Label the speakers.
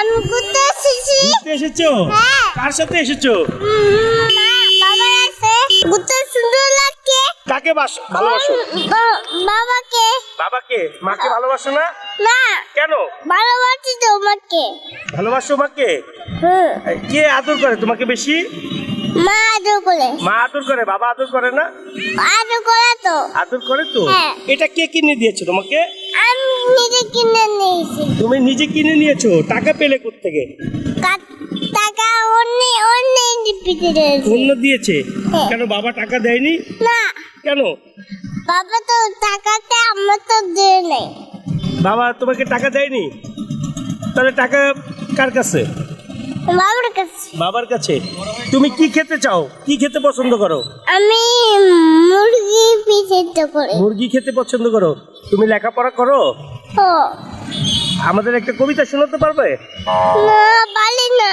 Speaker 1: আমি ঘুরতে এসেছি।
Speaker 2: ঘুরতে এসেছ?
Speaker 1: হ্যাঁ।
Speaker 2: কার সাথে এসেছ?
Speaker 1: বাবা আছে। ঘুরতে সুন্দর লাগছে।
Speaker 2: কাকে বাস ভালোবাসো?
Speaker 1: বাবাকে।
Speaker 2: বাবাকে? মাকে ভালোবাসো না?
Speaker 1: না
Speaker 2: কেন?
Speaker 1: ভালোবাসি তোমাকে।
Speaker 2: ভালোবাসো মাকে? কে আদর করে তোমাকে বেশি?
Speaker 1: মা আদর করে।
Speaker 2: মা আদর করে বাবা আদর করে না?
Speaker 1: আদর করে তো।
Speaker 2: আদর করে তো?
Speaker 1: হ্যাঁ।
Speaker 2: এটা কে কিনে দিয়েছে তোমাকে?
Speaker 1: আমি নিজে কিনে
Speaker 2: তুমি নিজে কিনে নিয়েছো? টাকা পেলে থেকে
Speaker 1: কা- টাকা অন্য অন্য
Speaker 2: অন্য দিয়েছে?
Speaker 1: হ্যাঁ।
Speaker 2: কেন বাবা টাকা দেয়নি?
Speaker 1: না।
Speaker 2: কেন?
Speaker 1: বাবা তো টাকাতে আমার তো দিয়ে নেই।
Speaker 2: বাবা তোমাকে টাকা দেয়নি? তাহলে টাকা কার কাছে?
Speaker 1: বাবার কাছে।
Speaker 2: বাবার কাছে? তুমি কি খেতে চাও? কি খেতে পছন্দ করো?
Speaker 1: আমি মুরগি পিঠে করে।
Speaker 2: মুরগি খেতে পছন্দ করো? তুমি লেখাপড়া করো?
Speaker 1: ও।
Speaker 2: আমাদের একটা কবিতা শোনাতে পারবে?
Speaker 1: না বলি না।